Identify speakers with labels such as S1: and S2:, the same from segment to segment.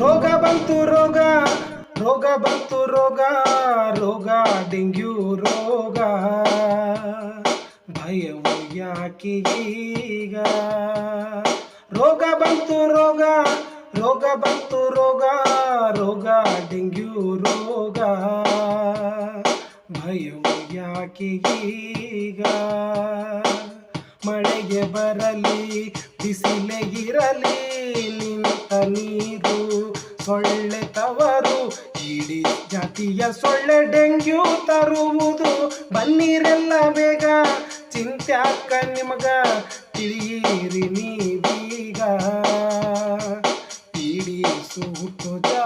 S1: ರೋಗ ಬಂತು ರೋಗ ರೋಗ ಬಂತು ರೋಗ ರೋಗ, ಡೆಂಗ್ಯೂ ರೋಗ. ಭಯವು ಯಾಕಿಗೀಗ ರೋಗ ಬಂತು ರೋಗ ರೋಗ ಬಂತು ರೋಗ ರೋಗ, ಡೆಂಗ್ಯೂ ರೋಗ. ಭಯವು ಯಾಕಿಗೀಗ ಮಳೆಗೆ ಬರಲಿ ಬಿಸಿಲೆ ಸೊಳ್ಳೆ ಡೆಂಗ್ಯೂ ತರುವುದು. ಬನ್ನಿರೆಲ್ಲ ಬೇಗ, ಚಿಂತ್ಯಾಕ ನಿಮಗ ತಿಳಿಯಿರಿ ನೀವೀಗ. ಜಾಗ.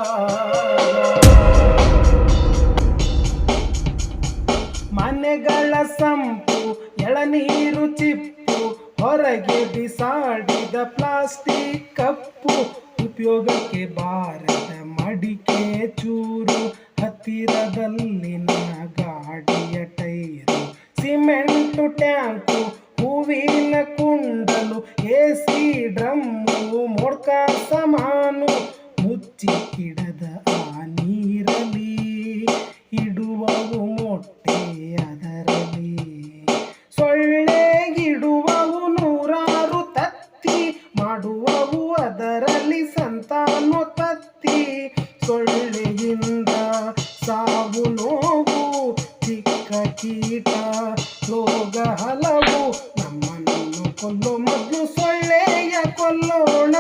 S1: ಮನೆಗಳ ಸಂಪು, ಎಳನೀರು ಚಿಪ್ಪು, ಹೊರಗೆ ಬಿಸಾಡಿದ ಪ್ಲಾಸ್ಟಿಕ್ ಕಪ್ಪು, ಉಪಯೋಗಕ್ಕೆ ಬಾರದ ಮಡಿಕೆ ಚೂರು. ಹತ್ತಿರದಲ್ಲಿನ ಗಾಡಿಯ ಟೈರು, ಸಿಮೆಂಟು, ಟ್ಯಾಂಕು, ಹೂವಿನ ಕುಂಡಲು ಎ ಸಿ ಡ್ರಮ್ಮು, ಮೊಡ್ಕ ಸಮಾನು, ಮುಚ್ಚಿ ಕಿಡದ ಆ ನೀರಲಿ ಇಡುವವು ಮೊಟ್ಟೆ ಅದರಲ್ಲಿ. ಸೊಳ್ಳೆಗಿಡುವವು ನೂರಾರು ತತ್ತಿ, ಮಾಡುವವು ಅದರಲ್ಲಿ ಸಂತಾನೋತ್ಪತ್ತಿ. ತತ್ತಿ ಕೀಟ ರೋಗ ಹಲವು. ನಮ್ಮನ್ನು ಕೊಲ್ಲೋ ಮೊದಲು ಸೊಳ್ಳೆಯ ಕೊಲ್ಲೋಣ.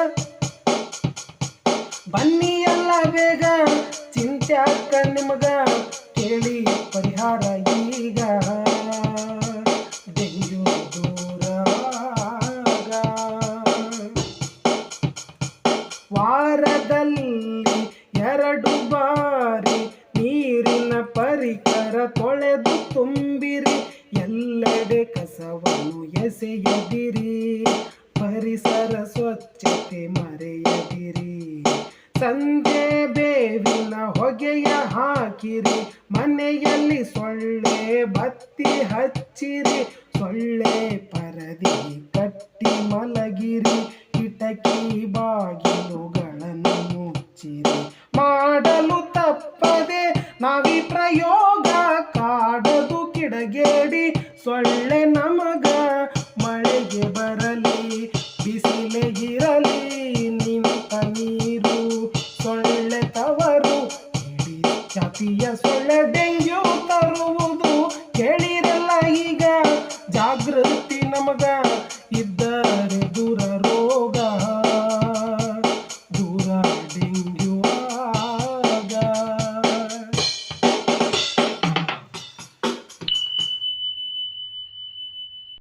S1: ಬನ್ನಿ ಎಲ್ಲ ಬೇಗ ಅಕ್ಕ ನಿಮಗ ಕೇಳಿ ಪರಿಹಾರ ಎಸೆಯದಿರಿ ಪರಿಸರ ಸ್ವಚ್ಛತೆ ಮರೆಯದಿರಿ. ಸಂಜೆ ಬೇವಿನ ಹೊಗೆಯ ಹಾಕಿರಿ, ಮನೆಯಲ್ಲಿ ಸೊಳ್ಳೆ ಬತ್ತಿ ಹಚ್ಚಿರಿ, ಸೊಳ್ಳೆ ಪರದಿ ಕಟ್ಟಿ ಮಲಗಿರಿ, ಕಿಟಕಿ ಬಾಗಿಲುಗಳನ್ನು ಮುಚ್ಚಿರಿ. ಮಾಡಲು ತಪ್ಪದೆ ನಾವಿ ಪ್ರಯೋಗ ಕಾಡದು ಕಿಡಗೇಡಿ, ಸೊಳ್ಳೆ ನಮಗ ಸೊಳ್ಳೆ ತವರು ಜಾತಿಯ ಸೊಳ್ಳೆ ಡೆಂಗ್ಯೂ ತರುವುದು. ಕೇಳಿರಲ್ಲ ಈಗ ಜಾಗೃತಿ ನಮಗ.